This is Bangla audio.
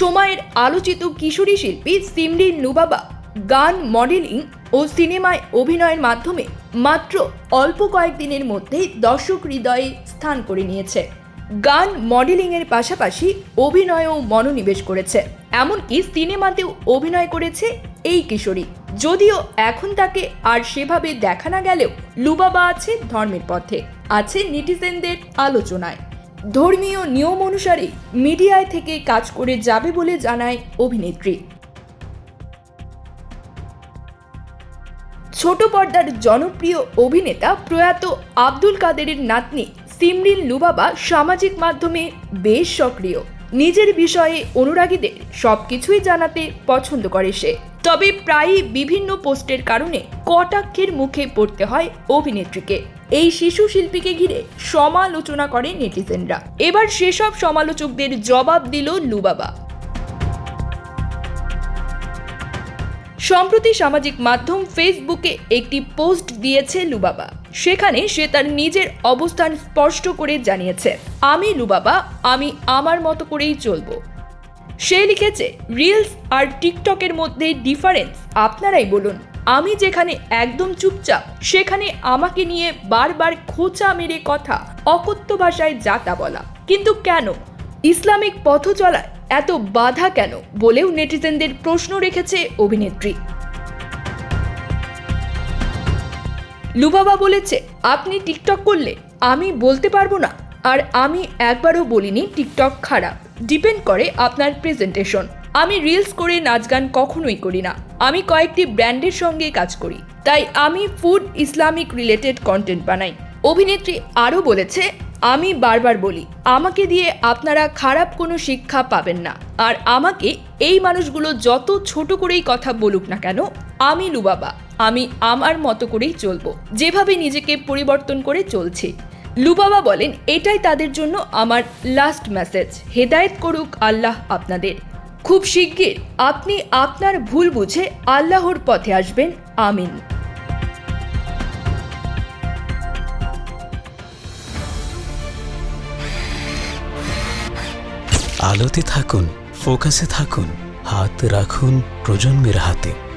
সময়ের আলোচিত কিশোরী শিল্পী সিমরিন নুবাবা। গান, মডেলিং ও সিনেমায় অভিনয়ের মাধ্যমে মাত্র অল্প কয়েকদিনের মধ্যেই দর্শক হৃদয়ে স্থান করে নিয়েছে। গান, মডেলিংয়ের পাশাপাশি অভিনয়েও মনোনিবেশ করেছে। এমনকি সিনেমাতেও অভিনয় করেছে এই কিশোরী। যদিও এখন তাকে আর সেভাবে দেখা না গেলেও লুবাবা আছে ধর্মের পথে, আছে নেটিজেনদের আলোচনায়। ধর্মীয় নিয়ম অনুসারে মিডিয়ায় থেকে কাজ করে যাবে বলে জানায় অভিনেত্রী। ছোট পর্দার জনপ্রিয় অভিনেতা প্রয়াত আব্দুল কাদেরের নাতনি সিমরিন লুবাবা সামাজিক মাধ্যমে বেশ সক্রিয়। নিজের বিষয়ে অনুরাগীদের সবকিছুই জানাতে পছন্দ করে সে। তবে প্রায়ই বিভিন্ন পোস্টের কারণে কটাক্ষের মুখে পড়তে হয় অভিনেত্রীকে। এই শিশু শিল্পীকে ঘিরে সমালোচনা করে নেটিজেনরা। এবার সেসব সমালোচকদের জবাব দিল লুবাবা। সম্প্রতি সামাজিক মাধ্যম ফেসবুকে একটি পোস্ট দিয়েছে লুবাবা। সেখানে সে তার নিজের অবস্থান স্পষ্ট করে জানিয়েছে, আমি লুবাবা, আমি আমার মতো করেই চলবো। সে লিখেছে রিলস আর টিকটকের মধ্যে ডিফারেন্স আপনারাই বলুন, আমি যেখানে একদম চুপচাপ, সেখানে আমাকে নিয়ে বারবার খোঁচা মেরে কথা, অকথ্য ভাষায় যাতা বলা। কিন্তু কেন? ইসলামিক পথ চলায় এত বাধা কেন? বলেও নেটিজেনদের প্রশ্ন রেখেছে অভিনেত্রী। লুবাবা বলেছে, আপনি টিকটক করলে আমি বলতে পারব না। আর আমি একবারও বলিনি টিকটক খারাপ। ডিপেন্ড করে আপনার প্রেজেন্টেশন। আমি রিলস করে নাচ গান কখনোই করি না। আমি কয়েকটি ব্র্যান্ডের সঙ্গে কাজ করি। তাই আমি ফুড ইসলামিক রিলেটেড কন্টেন্ট বানাই। অভিনেত্রী আরও বলেছে, আমি বারবার বলি, আমাকে দিয়ে আপনারা খারাপ কোনো শিক্ষা পাবেন না। আর আমাকে এই মানুষগুলো যত ছোট করেই কথা বলুক না কেন, আমি লুবাবা। আমি আমার মতো করেই চলবো। যেভাবে নিজেকে পরিবর্তন করে চলছি। লুবাবা বলেন, এটাই তাদের জন্য আমার লাস্ট মেসেজ হেদায়েত করুক আল্লাহ আপনাদের। খুব শিগগির আপনি আপনার ভুল বুঝে আল্লাহর পথে আসবেন। আমিন। আলোতে থাকুন, ফোকাসে থাকুন, হাত রাখুন প্রজন্মের হাতে।